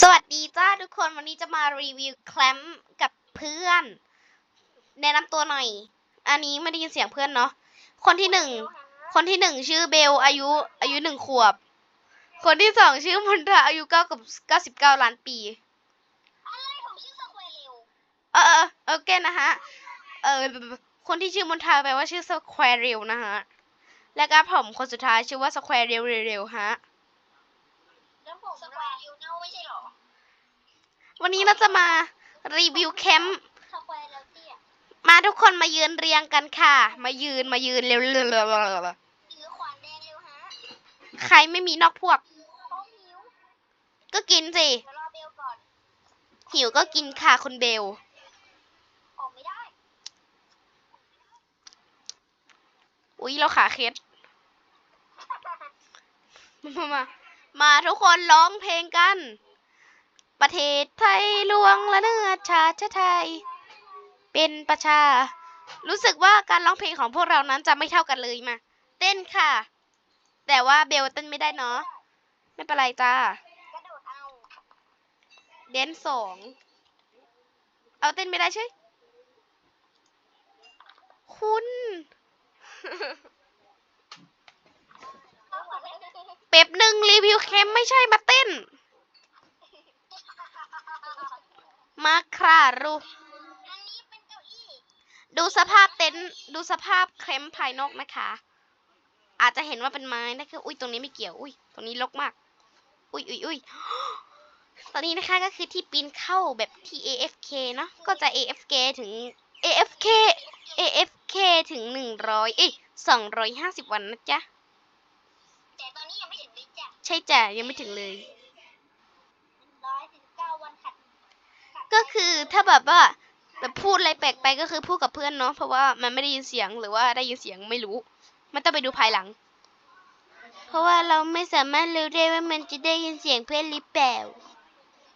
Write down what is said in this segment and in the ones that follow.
สวัสดีจ้าทุกคนวันนี้จะมารีวิวแคลมป์กับเพื่อน แนะนำตัวหน่อย อันนี้ไม่ได้ยินเสียงเพื่อนเนาะคนที่หนึ่งคนที่หนึ่งชื่อเบลอายุ อายุหนึ่งขวบ คนที่สองชื่อมนทราอายุเก้ากับเก้าสิบเก้าล้านปีอะไรผมชื่อสแควร์เร็วเออเออโอเคนะฮะเออคนที่ชื่อมนทราแปลว่าชื่อสแควร์เรลนะฮะแล้วก็ผมคนสุดท้ายชื่อว่าสแควร์เรลเร็วๆฮะแล้วผมสแควร์เร็วเน่าไม่ใช่เหรอ วันนี้เราจะมารีวิวแคมป์สแควร์เร็วเตี้ยมาทุกคนมายืนเรียงกันค่ะ มายืนมายืนเร็วๆหรือขวานแดงเร็วฮะๆใครไม่มีนอกพวกเขาหิวก็กินสิเดี๋ยวรอเบลก่อนหิวก็กินค่ะคุณเบลออกไม่ได้อุ๊ยเราขาเคล็ดมามามาทุกคนร้องเพลงกัน ประเทศไทยลวงและเนื้อชาติไทย เป็นประชา รู้สึกว่าการร้องเพลงของพวกเรานั้นจะไม่เท่ากันเลยมา เต้นค่ะ แต่ว่าเบลเต้นไม่ได้เนาะ ไม่เป็นไรจ้าเอาเดนสอง เอาเต้นไม่ได้ใช่ คุณ เป๊บหนึ่งรีวิวเค็มไม่ใช่มาเต้น มาค่ะรูอันนี้เป็นเก้าอี้ดูสภาพเต็นท์ดูสภาพเคลมภายนอกนะคะ อาจจะเห็นว่าเป็นไม้นะคะอุ้ยตรงนี้ไม่เกี่ยว อุ้ยตรงนี้รกมาก อุ้ยอุ้ยอุ้ยตอนนี้นะคะก็คือที่ปีนเข้าแบบที่ AFK เนาะก็จะ AFK ถึง AFK AFK ถึงหนึ่งร้อยเอ้ยสองร้อยห้าสิบวันนะจ๊ะแต่ตอนนี้ยังไม่ถึงเลยจ้ะใช่จ้ะยังไม่ถึงเลย ร้อยสิบเก้าวันขัด ก็คือถ้าแบบว่าแบบพูดอะไรแปลกไปก็คือพูดกับเพื่อนเนาะเพราะว่ามันไม่ได้ยินเสียงหรือว่าได้ยินเสียงไม่รู้ มันต้องไปดูภายหลัง เพราะว่าเราไม่สามารถรู้ได้ว่ามันจะได้ยินเสียงเพื่อนหรือเปล่า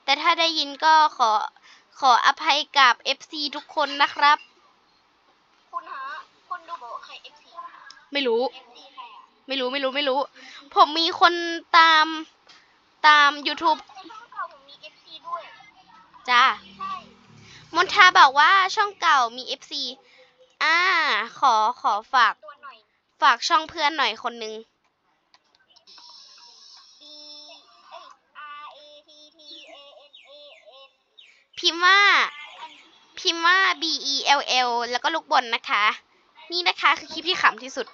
แต่ถ้าได้ยินก็ขอขออภัยกับ FC ทุกคนนะครับ คุณฮะคุณดูบอกว่าใครเอฟซีไม่รู้ เอฟซีใครอะไม่รู้ไม่รู้ไม่รู้ ผมมีคนตามตาม YouTube ในช่องเจ้าใช่มนทาบอกว่าช่องเก่ามี FC อ่า ขอขอฝาก ฝากช่องเพื่อนหน่อยคนนึง B พิมพ์ว่า พิมพ์ว่า B E L L แล้วก็ลูกบนนะคะ นี่นะคะคือคลิปที่ขำที่สุด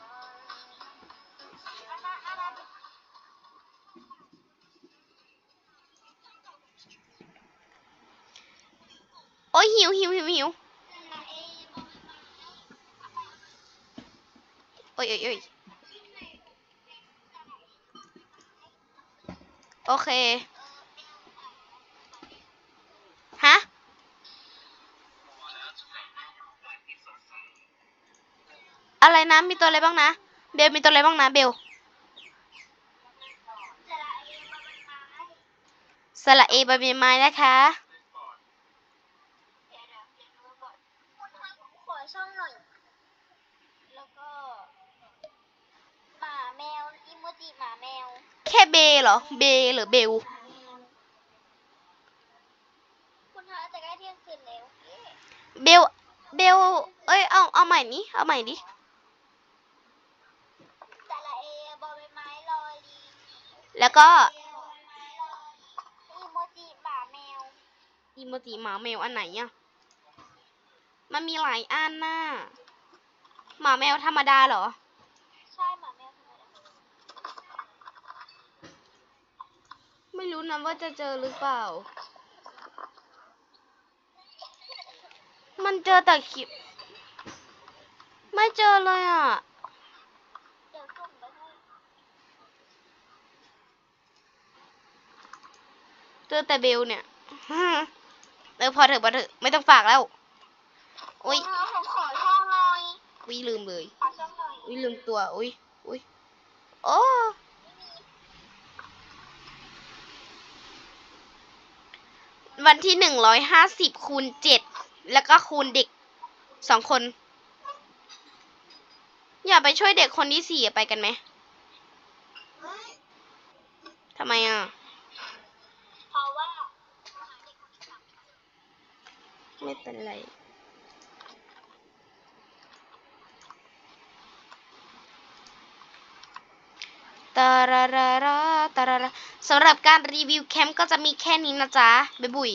โอ้ยหิวหิวหิวหิวโอ้ยโอ้ยโอ้ยโอเค ฮะ อะไรนะ มีตัวอะไรบ้างนะ เบล มีตัวอะไรบ้างนะ เบลสระเอบะเบีไม้นะคะ ขอช่องหน่อย แล้วก็หมาแมวอิโมจิหมาแมวแค่เบเหรอ เบหรือเบล คุณฮะจะใกล้เที่ยงคืนแล้วเย้เบล เบล เอ้ย เอา เอาใหม่นี้เอาใหม่ดิสระเอบอใบไม้ลอลีแล้วก็อีโมจิหมาแมวอีโมจิหมาแมวอันไหนอะมันมีหลายอันน่ะ หมาแมวธรรมดาเหรอ ใช่หมาแมวธรรมดาไม่รู้นะว่าจะเจอหรือเปล่า มันเจอแต่คลิป ไม่เจอเลยอะเดี๋ยวส่งไปให้เจอแต่เบลเนี่ย เออพอเถอะพอเถอะไม่ต้องฝากแล้ว อุ้ยคุณฮะผมขอช่องหน่อย อุ้ยลืมเลย ขอช่องหน่อยอุ้ยลืมตัวอุ้ยอุ้ยโอ้วันที่หนึ่งร้อยห้าสิบคูณเจ็ดแล้วก็คูณเด็กสองคน อย่าไปช่วยเด็กคนที่สี่อะไปกันไหมทำไมอะเพราะว่าไม่เป็นไร ตารารารตราราสำหรับการรีวิวแคมป์ก็จะมีแค่นี้นะจ๊ะบ๊ายบุย